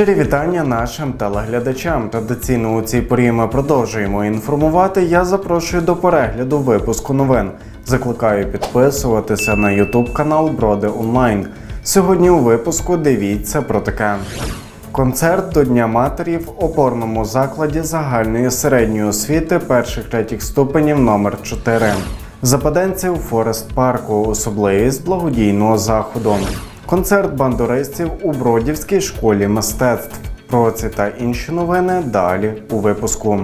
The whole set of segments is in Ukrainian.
Щирі вітання нашим телеглядачам. Традиційно у цій порі ми продовжуємо інформувати. Я запрошую до перегляду випуску новин. Закликаю підписуватися на YouTube канал Броди Онлайн. Сьогодні у випуску дивіться про таке. Концерт до Дня матері в опорному закладі загальної середньої освіти перших третіх ступенів номер 4 Западенці у Форест парку, особливість благодійного заходу. Концерт бандуристів у Бродівській школі мистецтв. Про ці та інші новини далі у випуску.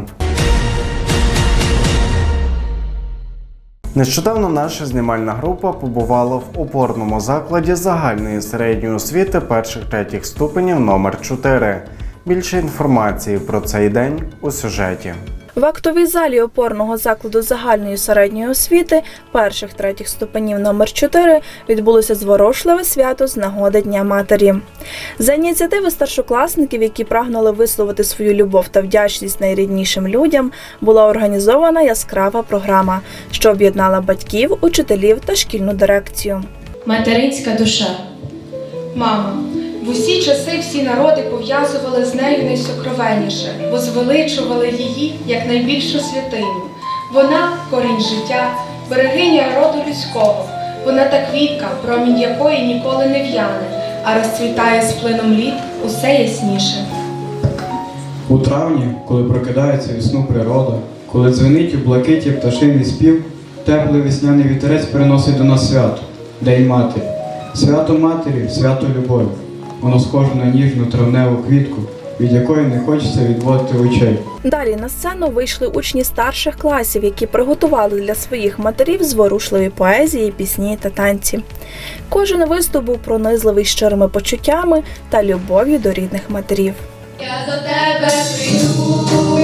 Нещодавно наша знімальна група побувала в опорному закладі загальної середньої освіти перших третіх ступенів номер 4 Більше інформації про цей день у сюжеті. В актовій залі опорного закладу загальної середньої освіти перших третіх ступенів номер 4 відбулося зворушливе свято з нагоди Дня матері. За ініціативи старшокласників, які прагнули висловити свою любов та вдячність найріднішим людям, була організована яскрава програма, що об'єднала батьків, учителів та шкільну дирекцію. Материнська душа. Мамо, в усі часи всі народи пов'язували з нею найсокровенніше, возвеличували її як найбільшу святиню. Вона корінь життя, берегиня роду людського. Вона та квітка, промінь якої ніколи не в'яне, а розцвітає з плином літ усе ясніше. У травні, коли прокидається від сну природа, коли дзвенить у блакиті пташиний спів, теплий весняний вітерець приносить до нас свято, День матері. Свято матері, свято любові. Воно схоже на ніжну травневу квітку, від якої не хочеться відводити очей. Далі на сцену вийшли учні старших класів, які приготували для своїх матерів зворушливі поезії, пісні та танці. Кожен виступ був пронизливий щирими почуттями та любов'ю до рідних матерів. Я до тебе прийду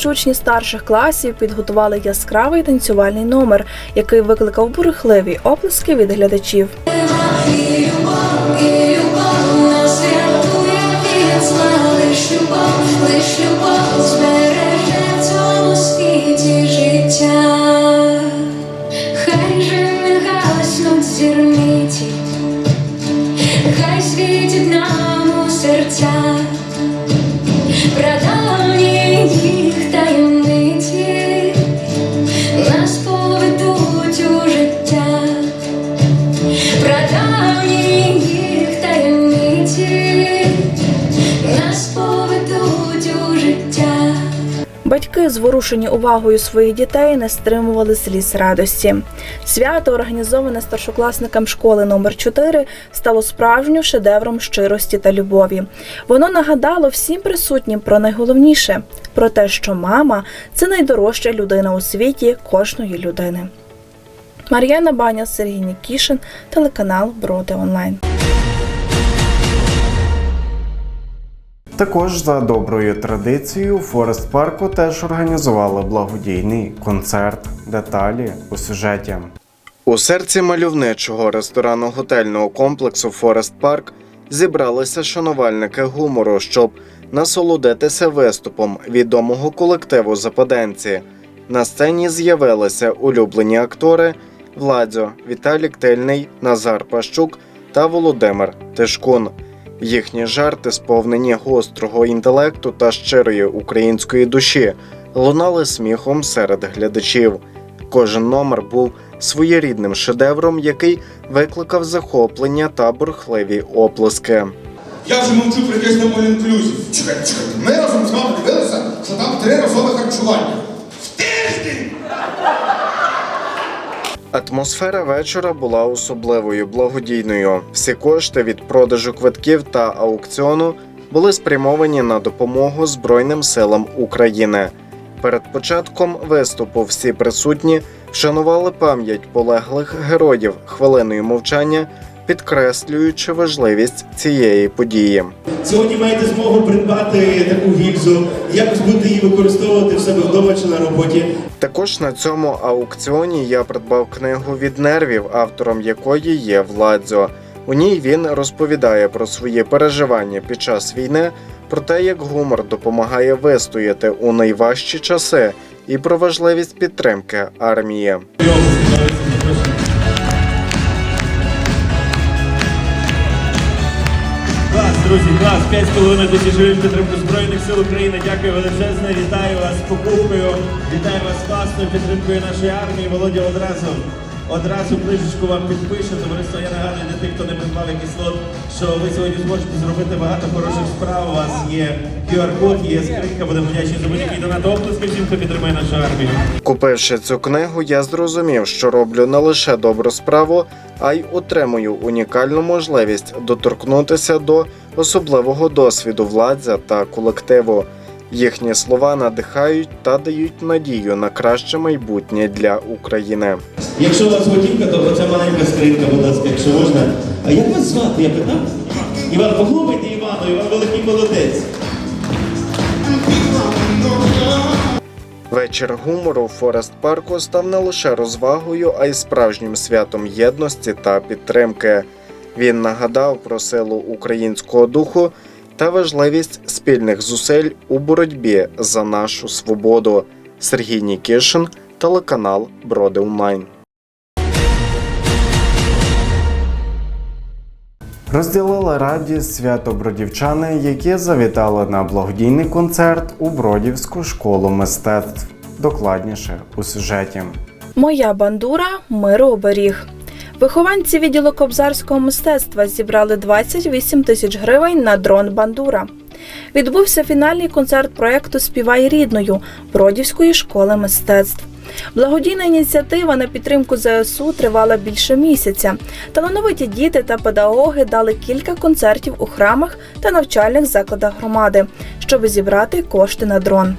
Також учні старших класів підготували яскравий танцювальний номер, який викликав бурхливі оплески від глядачів. Лиш любов, лиш любов Батьки, зворушені увагою своїх дітей, не стримували сліз радості. Свято, організоване старшокласникам школи номер 4 стало справжнім шедевром щирості та любові. Воно нагадало всім присутнім про найголовніше про те, що мама це найдорожча людина у світі кожної людини. Мар'яна Баня, Сергій Нікішин, телеканал Броди Онлайн. Також за доброю традицією у Форест парку теж організували благодійний концерт. Деталі у сюжеті. У серці мальовничого ресторанно-готельного комплексу Форест Парк зібралися шанувальники гумору, щоб насолодитися виступом відомого колективу Западенці. На сцені з'явилися улюблені актори Владзо, Віталік Тильний, Назар Пащук та Володимир Тишкун. Їхні жарти, сповнені гострого інтелекту та щирої української душі, лунали сміхом серед глядачів. Кожен номер був своєрідним шедевром, який викликав захоплення та бурхливі оплески. Я вже мовчу про якесь на інклюзів. Чекайте, чекайте. Ми разом з вами дивилися, що там триразове харчування. В тиждень! Атмосфера вечора була особливою благодійною. Всі кошти від продажу квитків та аукціону були спрямовані на допомогу Збройним силам України. Перед початком виступу всі присутні вшанували пам'ять полеглих героїв хвилиною мовчання, підкреслюючи важливість цієї події. Сьогодні маєте змогу придбати таку гільзу, якось будете її використовувати в себе вдома чи на роботі. Також на цьому аукціоні я придбав книгу від нервів, автором якої є Владзо. У ній він розповідає про свої переживання під час війни, про те, як гумор допомагає вистояти у найважчі часи, і про важливість підтримки армії. Друзі, клас, 5,5 тисяч гривень підтримку Збройних сил України. Дякую величезне. Вітаю вас з покупкою. Вітаю вас з класною підтримкою нашої армії. Володя одразу. Одразу книжечку вам підпише. Товариство, я нагадую для тих, хто не придбав якийсь лот, що ви сьогодні зможете зробити багато хороших справ. У вас є QR-код, є скринька, будемо вдячні за будь-який донат оплески всім, хто підтримує нашу армію. Купивши цю книгу, я зрозумів, що роблю не лише добру справу, а й отримую унікальну можливість доторкнутися до особливого досвіду владзя та колективу. Їхні слова надихають та дають надію на краще майбутнє для України. Якщо у вас готівка, то оця маленька скринька, будь ласка, якщо можна. А як вас звати, я питав? Іван, похлопайте Івану, Іван великий молодець. Вечір гумору в Форест Парку став не лише розвагою, а й справжнім святом єдності та підтримки. Він нагадав про силу українського духу та важливість спільних зусиль у боротьбі за нашу свободу. Сергій Нікішин, телеканал Броди Онлайн. Розділили радість свято бродівчани, які завітали на благодійний концерт у Бродівську школу мистецтв. Докладніше у сюжеті. Моя бандура мирооберіг. Вихованці відділу кобзарського мистецтва зібрали 28 тисяч гривень на дрон Бандура. Відбувся фінальний концерт проєкту Співай рідною Бродівської школи мистецтв. Благодійна ініціатива на підтримку ЗСУ тривала більше місяця. Талановиті діти та педагоги дали кілька концертів у храмах та навчальних закладах громади, щоб зібрати кошти на дрон.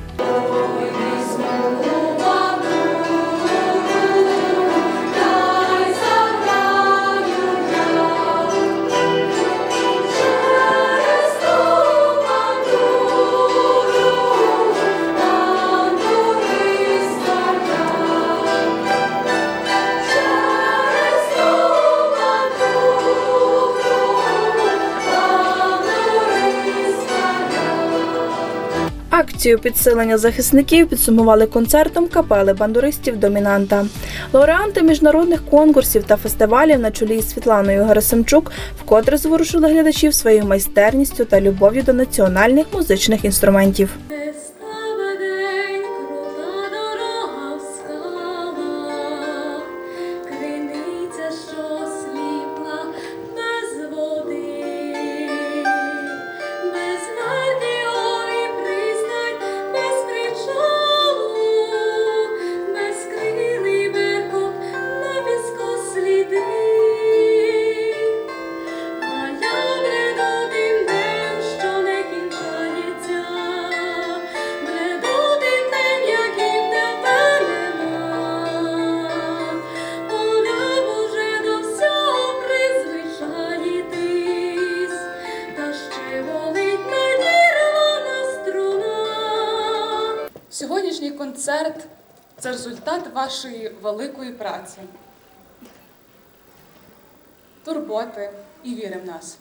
Акцію підсилення захисників підсумували концертом капели бандуристів Домінанта. Лауреанти міжнародних конкурсів та фестивалів на чолі із Світланою Герасимчук вкотре зворушили глядачів своєю майстерністю та любов'ю до національних музичних інструментів. Вашої великої праці, турботи і віри в нас.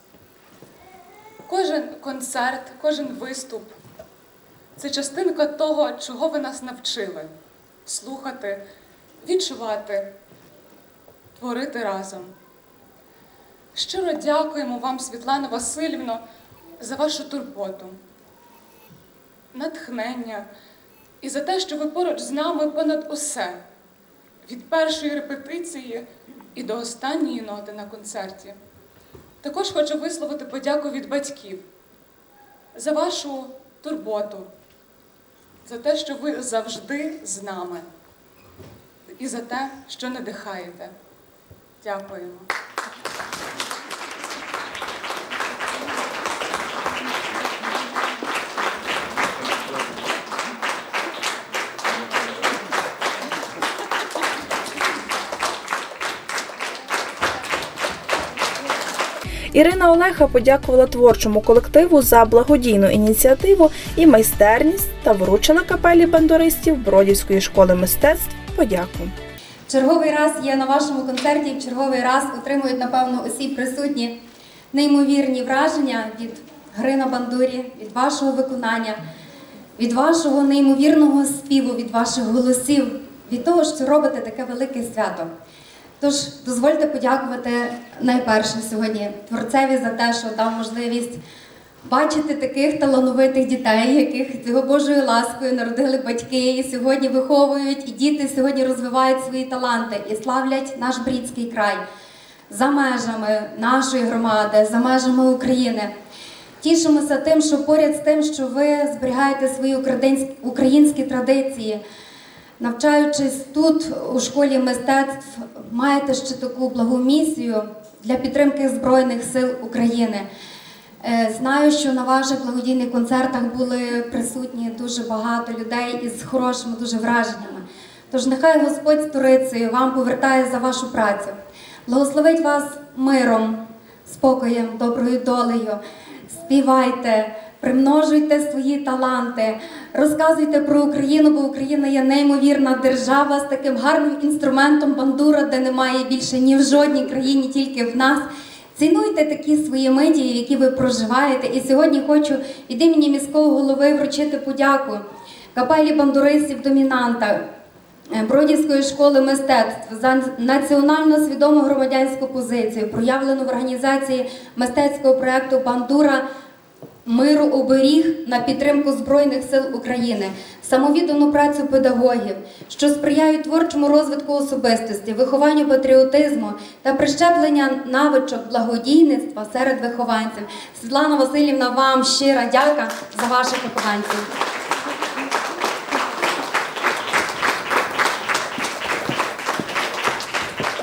Кожен концерт, кожен виступ це частинка того, чого ви нас навчили слухати, відчувати, творити разом. Щиро дякуємо вам, Світлано Васильівно, за вашу турботу, натхнення і за те, що ви поруч з нами понад усе, від першої репетиції і до останньої ноти на концерті. Також хочу висловити подяку від батьків за вашу турботу, за те, що ви завжди з нами. і за те, що надихаєте. Дякуємо. Ірина Олеха подякувала творчому колективу за благодійну ініціативу і майстерність та вручила капелі бандуристів Бродівської школи мистецтв подяку. Черговий раз є на вашому концерті, черговий раз отримують, напевно, усі присутні неймовірні враження від гри на бандурі, від вашого виконання, від вашого неймовірного співу, від ваших голосів, від того, що робите таке велике свято. Тож дозвольте подякувати найперше сьогодні творцеві за те, що дав можливість бачити таких талановитих дітей, яких його Божою ласкою народили батьки, і сьогодні виховують, і діти сьогодні розвивають свої таланти і славлять наш брідський край за межами нашої громади, за межами України. Тішимося тим, що поряд з тим, що ви зберігаєте свої українські- традиції, навчаючись тут, у школі мистецтв, маєте ще таку благу місію для підтримки Збройних сил України. Е, Знаю, що на ваших благодійних концертах були присутні дуже багато людей із хорошими дуже враженнями. Тож нехай Господь сторицею вам повертає за вашу працю, благословить вас миром, спокоєм, доброю долею. Співайте, примножуйте свої таланти, розказуйте про Україну, бо Україна є неймовірна держава з таким гарним інструментом бандура, де немає більше ні в жодній країні, тільки в нас. Цінуйте такі свої медії, які ви проживаєте. І сьогодні хочу від імені міського голови вручити подяку капелі бандуристів домінанта. е, Бродівської школи мистецтв за національно свідому громадянську позицію, проявлену в організації мистецького проєкту Бандура миру оберіг на підтримку Збройних сил України, самовіддану працю педагогів, що сприяють творчому розвитку особистості, вихованню патріотизму та прищеплення навичок благодійництва серед вихованців. Світлана Васильівна, вам щира дяка за ваших вихованців.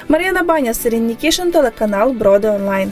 Мар'яна Баня, Сергій Нікішин, телеканал Броди Онлайн.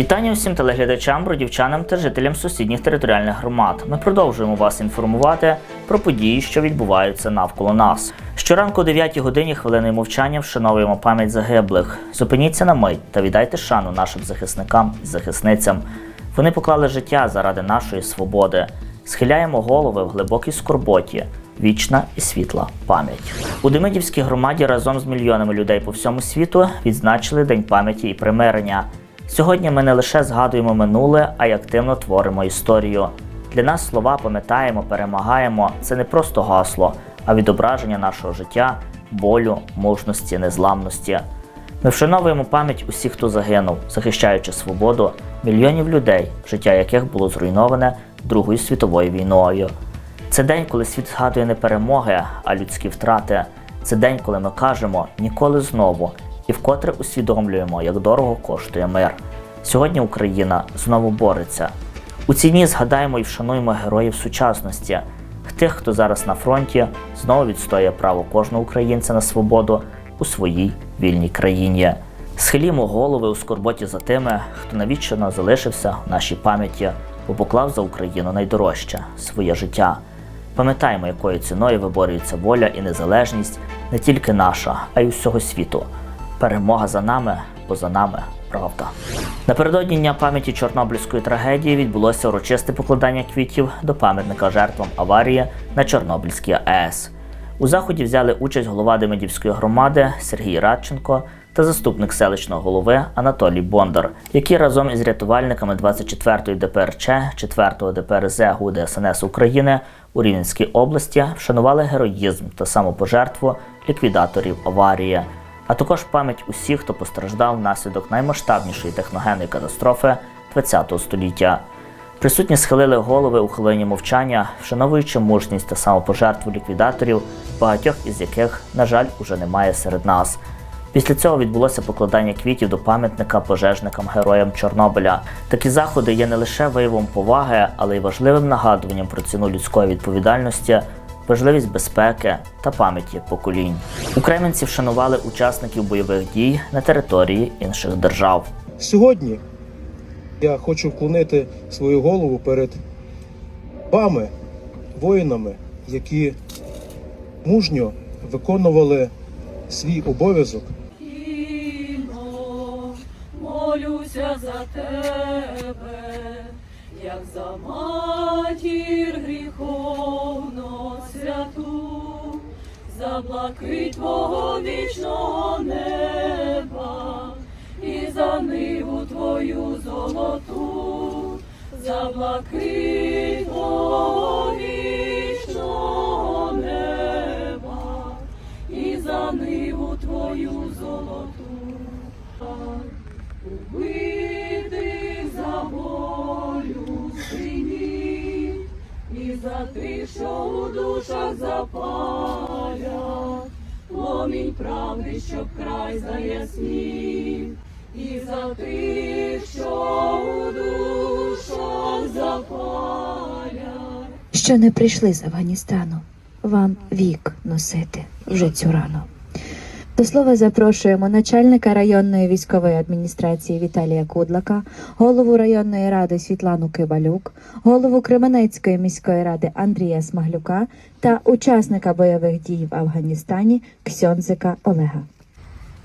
Вітання усім телеглядачам, бродівчанам та жителям сусідніх територіальних громад. Ми продовжуємо вас інформувати про події, що відбуваються навколо нас. Щоранку о 9 годині хвилини мовчання вшановуємо пам'ять загиблих. Зупиніться на мить та віддайте шану нашим захисникам і захисницям. Вони поклали життя заради нашої свободи. Схиляємо голови в глибокій скорботі. Вічна і світла пам'ять у Демидівській громаді разом з мільйонами людей по всьому світу відзначили День пам'яті і примирення. Сьогодні ми не лише згадуємо минуле, а й активно творимо історію. Для нас слова пам'ятаємо, перемагаємо це не просто гасло, а відображення нашого життя, болю, мужності, незламності. Ми вшановуємо пам'ять усіх, хто загинув, захищаючи свободу мільйонів людей, життя яких було зруйноване Другою світовою війною. Це день, коли світ згадує не перемоги, а людські втрати. Це день, коли ми кажемо ніколи знову і вкотре усвідомлюємо, як дорого коштує мир. Сьогодні Україна знову бореться. У ціні згадаємо і вшануємо героїв сучасності, тих, хто зараз на фронті знову відстоює право кожного українця на свободу у своїй вільній країні. Схилімо голови у скорботі за тими, хто навічно залишився в нашій пам'яті, бо поклав за Україну найдорожче своє життя. Пам'ятаємо, якою ціною виборюється воля і незалежність не тільки наша, а й усього світу. Перемога за нами, бо за нами Правда. Напередодні дня пам'яті Чорнобильської трагедії відбулося урочисте покладання квітів до пам'ятника жертвам аварії на Чорнобильській АЕС. У заході взяли участь голова Демидівської громади Сергій Радченко та заступник селищного голови Анатолій Бондар, які разом із рятувальниками 24-ї ДПРЧ, 4-го ДПРЗ ГУ ДСНС України у Рівненській області вшанували героїзм та самопожертву ліквідаторів аварії, а також пам'ять усіх, хто постраждав внаслідок наймасштабнішої техногенної катастрофи ХХ століття. Присутні схилили голови у хвилині мовчання, вшановуючи мужність та самопожертву ліквідаторів, багатьох із яких, на жаль, уже немає серед нас. Після цього відбулося покладання квітів до пам'ятника пожежникам героям Чорнобиля. Такі заходи є не лише виявом поваги, але й важливим нагадуванням про ціну людської відповідальності, важливість безпеки та пам'яті поколінь. У Кременці вшанували учасників бойових дій на території інших держав. Сьогодні я хочу вклонити свою голову перед вами, воїнами, які мужньо виконували свій обов'язок Молюся за тебе, як за матір за блакить твого вічного неба, і за ниву твою золоту, за блакить твого вічного неба, і за ниву твою золоту. Убитих за волю синів і за тих, що у душах запалять, пломінь правди, щоб край заяснів, і за тих, що у душах запалять. що не прийшли з Афганістану. Вам вік носити вже цю рану. До слова запрошуємо начальника районної військової адміністрації Віталія Кудлака, голову районної ради Світлану Кибалюк, голову Кременецької міської ради Андрія Смаглюка та учасника бойових дій в Афганістані Ксьонзика Олега.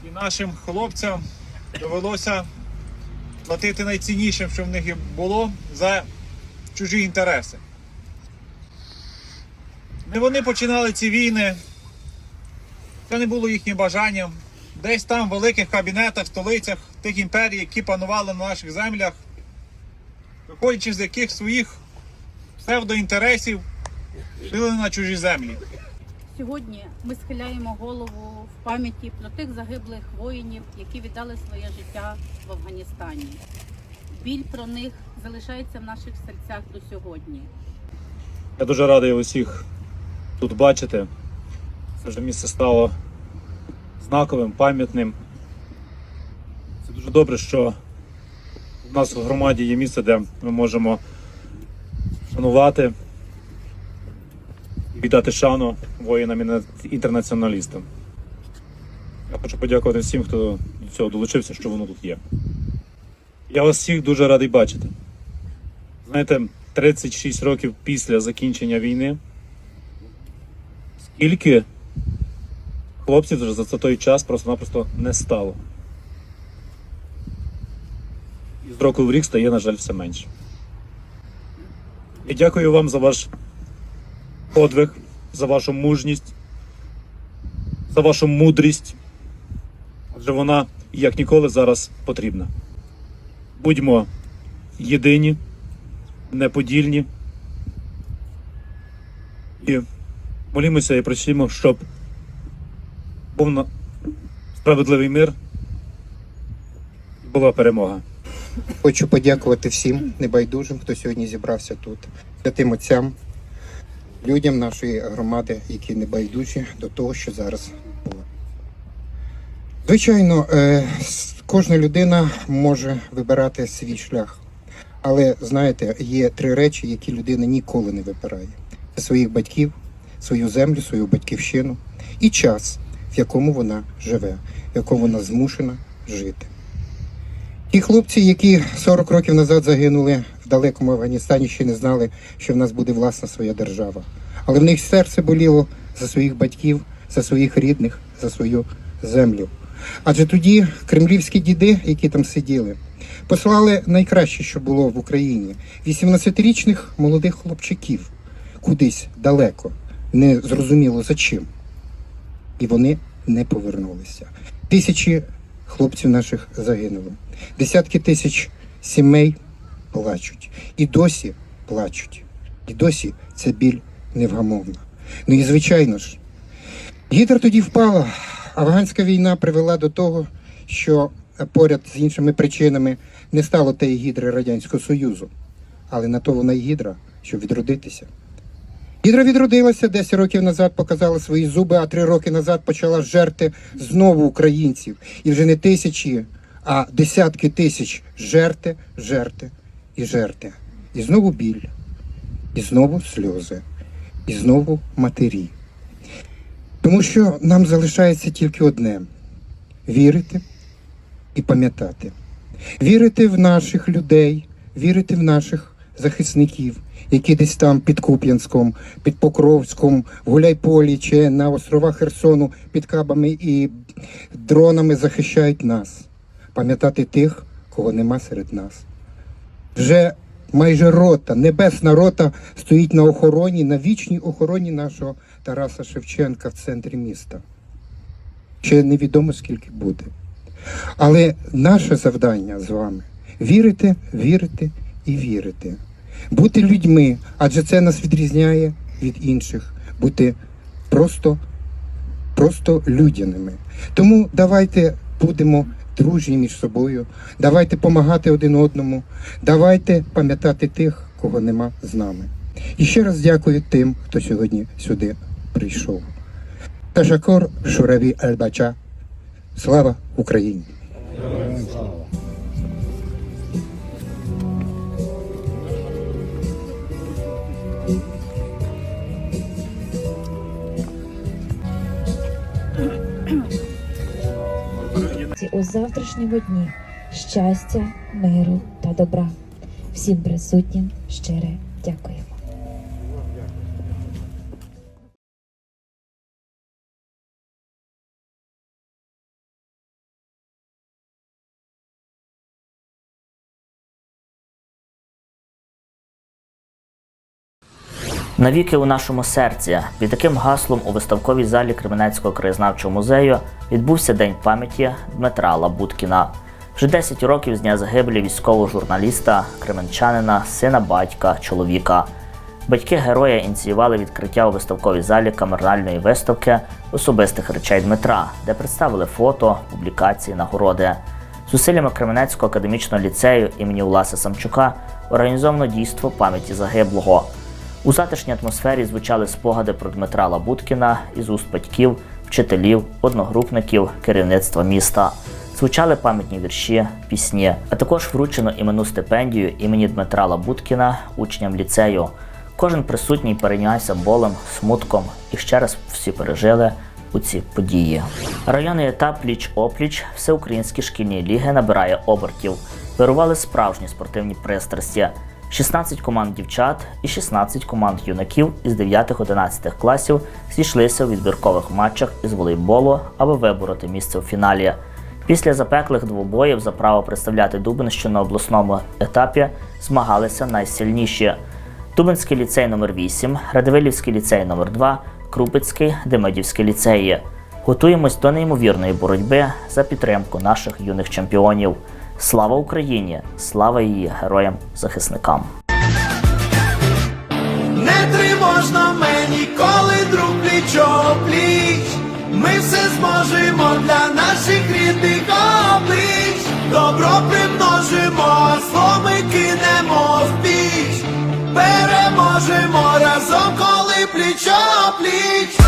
і нашим хлопцям довелося платити найціннішим, що в них було, за чужі інтереси. Не вони починали ці війни, це не було їхнім бажанням. Десь там в великих кабінетах, столицях тих імперій, які панували на наших землях, виходячи з яких своїх псевдоінтересів, жили на чужі землі. Сьогодні ми схиляємо голову в пам'яті про тих загиблих воїнів, які віддали своє життя в Афганістані. Біль про них залишається в наших серцях до сьогодні. Я дуже радий усіх тут бачити. Це вже місце стало знаковим, пам'ятним. Це дуже добре, що в нас в громаді є місце, де ми можемо шанувати і віддати шану воїнам і інтернаціоналістам. Я хочу подякувати всім, хто до цього долучився, що воно тут є. Я вас всіх дуже радий бачити. Знаєте, 36 років після закінчення війни. Скільки хлопців вже за той час просто-напросто не стало. І з року в рік стає, на жаль, все менше. І дякую вам за ваш подвиг, за вашу мужність, за вашу мудрість. Адже вона як ніколи зараз потрібна. Будьмо єдині неподільні. І молімося і просимо, щоб на- справедливий мир і була перемога. Хочу подякувати всім небайдужим, хто сьогодні зібрався тут, святим отцям, людям нашої громади, які небайдужі до того, що зараз було. Звичайно, е, кожна людина може вибирати свій шлях. Але знаєте, є три речі, які людина ніколи не вибирає: це своїх батьків, свою землю, свою батьківщину і час, в якому вона живе, в якому вона змушена жити. Ті хлопці, які 40 років назад загинули в далекому Афганістані, ще не знали, що в нас буде власна своя держава. Але в них серце боліло за своїх батьків, за своїх рідних, за свою землю. Адже тоді кремлівські діди, які там сиділи, послали найкраще, що було в Україні 18-річних молодих хлопчиків кудись далеко, не зрозуміло за чим. І вони не повернулися. Тисячі хлопців наших загинуло. Десятки тисяч сімей плачуть. І досі плачуть. І досі ця біль невгамовна. Ну і звичайно ж, Гідра тоді впала. Афганська війна привела до того, що поряд з іншими причинами не стало тієї гідри Радянського Союзу. Але на то вона й гідра, щоб відродитися. Гідра відродилася 10 років назад, показала свої зуби, а 3 роки назад почала жерти знову українців. І вже не тисячі, а десятки тисяч жерти, жерти і жерти. І знову біль, і знову сльози, і знову матері. Тому що нам залишається тільки одне вірити і пам'ятати. Вірити в наших людей, вірити в наших захисників, які десь там під Куп'янськом, під Покровськом, в Гуляйполі чи на островах Херсону під кабами і дронами захищають нас. Пам'ятати тих, кого нема серед нас. Вже майже рота, небесна рота стоїть на охороні, на вічній охороні нашого Тараса Шевченка в центрі міста. Ще невідомо скільки буде. Але наше завдання з вами вірити, вірити і вірити. Бути людьми, адже це нас відрізняє від інших, бути просто, просто людяними. Тому давайте будемо дружні між собою, давайте допомагати один одному, давайте пам'ятати тих, кого нема з нами. І ще раз дякую тим, хто сьогодні сюди прийшов. Ташакор Шураві Альбача. Слава Україні! У завтрашньому дні щастя, миру та добра. Всім присутнім щире дякуємо. Навіки у нашому серці під таким гаслом у виставковій залі Кременецького краєзнавчого музею відбувся День пам'яті Дмитра Лабуткіна. Вже 10 років з дня загибелі військового журналіста, кременчанина, сина батька, чоловіка. Батьки героя ініціювали відкриття у виставковій залі камеральної виставки особистих речей Дмитра, де представили фото, публікації, нагороди. Зусиллями Кременецького академічного ліцею імені Уласа Самчука організовано дійство пам'яті загиблого. У затишній атмосфері звучали спогади про Дмитра Лабуткіна із уст батьків, вчителів, одногрупників, керівництва міста. Звучали пам'ятні вірші, пісні, а також вручено іменну стипендію імені Дмитра Лабуткіна учням ліцею. Кожен присутній перейнявся болем, смутком і ще раз всі пережили у ці події. Районний етап пліч-опліч всеукраїнські шкільні ліги набирає обертів. Вирували справжні спортивні пристрасті. 16 команд дівчат і 16 команд юнаків із 9-11 класів зійшлися у відбіркових матчах із волейболу, аби вибороти місце у фіналі. Після запеклих двобоїв за право представляти Дубинщину на обласному етапі змагалися найсильніші. Дубинський ліцей номер 8 Радивилівський ліцей номер 2 Крупицький, Демидівський ліцеї. Готуємось до неймовірної боротьби за підтримку наших юних чемпіонів. Слава Україні! Слава її героям-захисникам! Не тривожно мені, коли друг пліч-о-пліч Ми все зможемо для наших рідних облич Добро примножимо, зло кинемо в піч Переможемо разом, коли пліч-о-пліч